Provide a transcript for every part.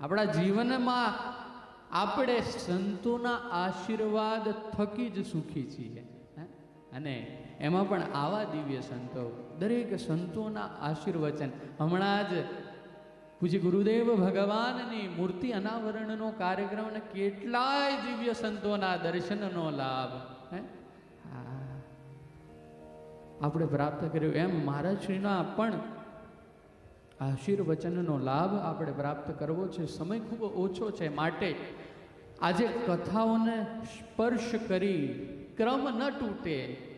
આપણા જીવનમાં આપણે સંતોના આશીર્વાદ થકી જ સુખી છીએ? અને એમાં પણ આવા દિવ્ય સંતો, દરેક સંતોના આશીર્વચન હમણાં જ પૂજ્ય ગુરુદેવ ભગવાનની મૂર્તિ અનાવરણનો કાર્યક્રમ અને કેટલાય દિવ્ય સંતોના દર્શનનો લાભ હે. આપણે પ્રાપ્ત કર્યું એમ મહારાજશ્રીના પણ આશીર્વચનનો લાભ આપણે પ્રાપ્ત કરવો છે. સમય ખૂબ ઓછો છે માટે આજે કથાઓને સ્પર્શ કરી ક્રમ ન તૂટે.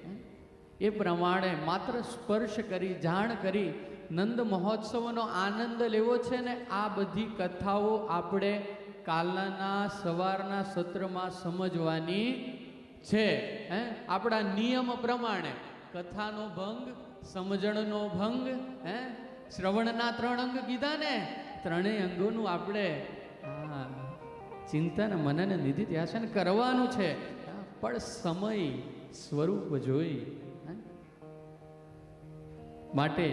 એ પ્રમાણે માત્ર સ્પર્શ કરી, જાણ કરી, નંદ મહોત્સવનો આનંદ લેવો છે ને આ બધી કથાઓ આપણે કાલના સવારના સત્રમાં સમજવાની છે. હે? આપણા નિયમ પ્રમાણે કથાનો ભંગ, સમજણનો ભંગ, હે? શ્રવણના ત્રણ અંગ કીધા ને, ત્રણેય અંગોનું આપણે ચિંતન, મનન, નિધિ ધ્યાસન કરવાનું છે. પણ સમય સ્વરૂપ જોઈ માટે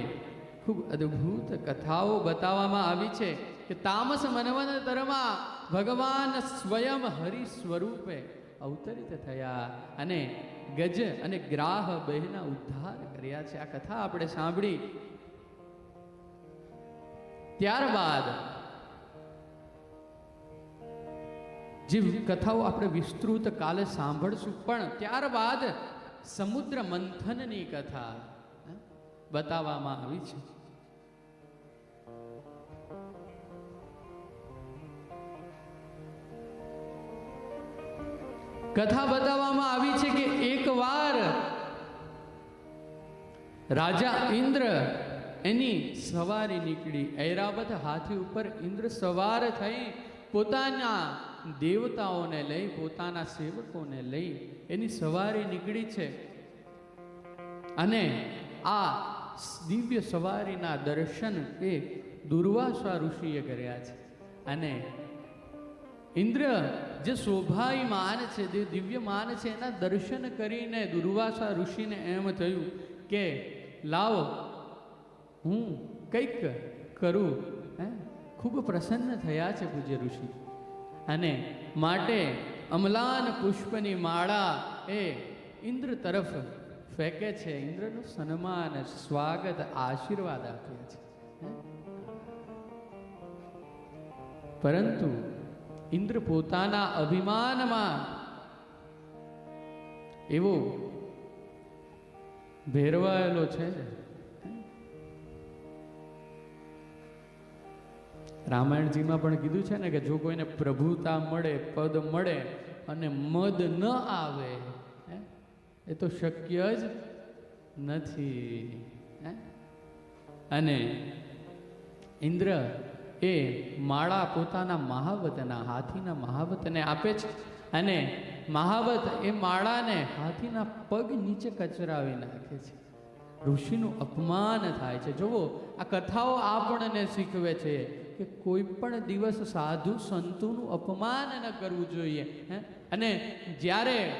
ખૂબ અદ્ભુત કથાઓ બતાવવામાં આવી છે કે તામસ મનવંતરમાં ભગવાન સ્વયં હરિ સ્વરૂપે અવતરિત થયા અને ગજ અને ગ્રાહ બહેના ઉદ્ધાર કર્યા છે. આ કથા આપણે સાંભળી. ત્યારબાદ જે કથાઓ આપણે વિસ્તૃત કાલે સાંભળશું, પણ ત્યારબાદ સમુદ્ર મંથનની કથા બતાવવામાં આવી છે. કથા બતાવવામાં આવી છે કે એકવાર રાજા ઇન્દ્ર એની સવારી નીકળી. ઐરાવત હાથી ઉપર ઇન્દ્ર સવાર થઈ પોતાના દેવતાઓને લઈ, પોતાના સેવકોને લઈ એની સવારી નીકળી છે. અને આ દિવ્ય સવારીના દર્શન એ દુર્વાસા ઋષિએ કર્યા છે. અને ઇન્દ્ર જે શોભાયમાન છે, જે દિવ્યમાન છે, એના દર્શન કરીને દુર્વાસા ઋષિને એમ થયું કે, લાવો હું કંઈક કરું, હે? ખૂબ પ્રસન્ન થયા છે પૂજ્ય ઋષિ. અને માટે અમલાન પુષ્પની માળા એ ઇન્દ્ર તરફ ફેંકે છે. ઇન્દ્રનું સન્માન, સ્વાગત, આશીર્વાદ આપે છે? પરંતુ ઇન્દ્ર પોતાના અભિમાનમાં એવો ભેરવાયેલો છે રામાયણજીમાં પણ કીધું છે ને કે જો કોઈને પ્રભુતા મળે, પદ મળે અને મદ ન આવે એ તો શક્ય જ નથી? અને ઇન્દ્ર એ માળા પોતાના મહાવતના, હાથીના મહાવતને આપે છે. અને મહાવત એ માળાને હાથીના પગ નીચે કચરાવી નાખે છે. ઋષિનું અપમાન થાય છે. જુઓ, આ કથાઓ આપણને શીખવે છે. કે કોઈ પણ દિવસ સાધુ સંતોનું અપમાન ન કરવું જોઈએ, હે? અને જ્યારે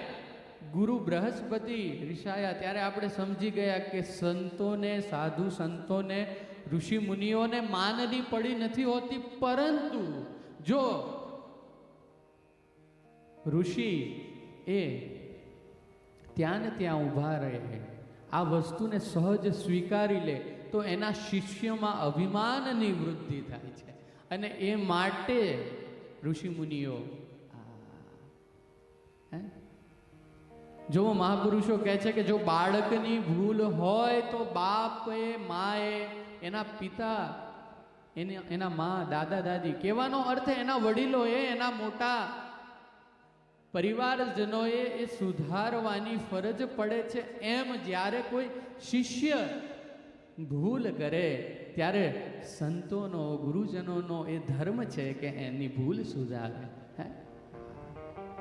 ગુરુ બૃહસ્પતિ રિષાયા ત્યારે આપણે સમજી ગયા કે સંતોને, સાધુ સંતોને, ઋષિ મુનિઓને માનની પડી નથી હોતી, પરંતુ જો ઋષિ એ ત્યાં ને ત્યાં ઊભા રહે, આ વસ્તુને સહજ સ્વીકારી લે તો એના શિષ્યમાં અભિમાનની વૃદ્ધિ થાય છે. અને એ માટે ઋષિમુનિઓ જો મહાપુરુષો કહે છે કે જો બાળકની ભૂલ હોય તો બાપે, માએ, એના પિતા, એને, એના મા, દાદા, દાદી, કહેવાનો અર્થ એના વડીલોએ, એના મોટા પરિવારજનોએ એ સુધારવાની ફરજ પડે છે. એમ જ્યારે કોઈ શિષ્ય ભૂલ કરે ત્યારે સંતોનો ગુરુજનોનો એ ધર્મ છે કે એની ભૂલ સુધારે.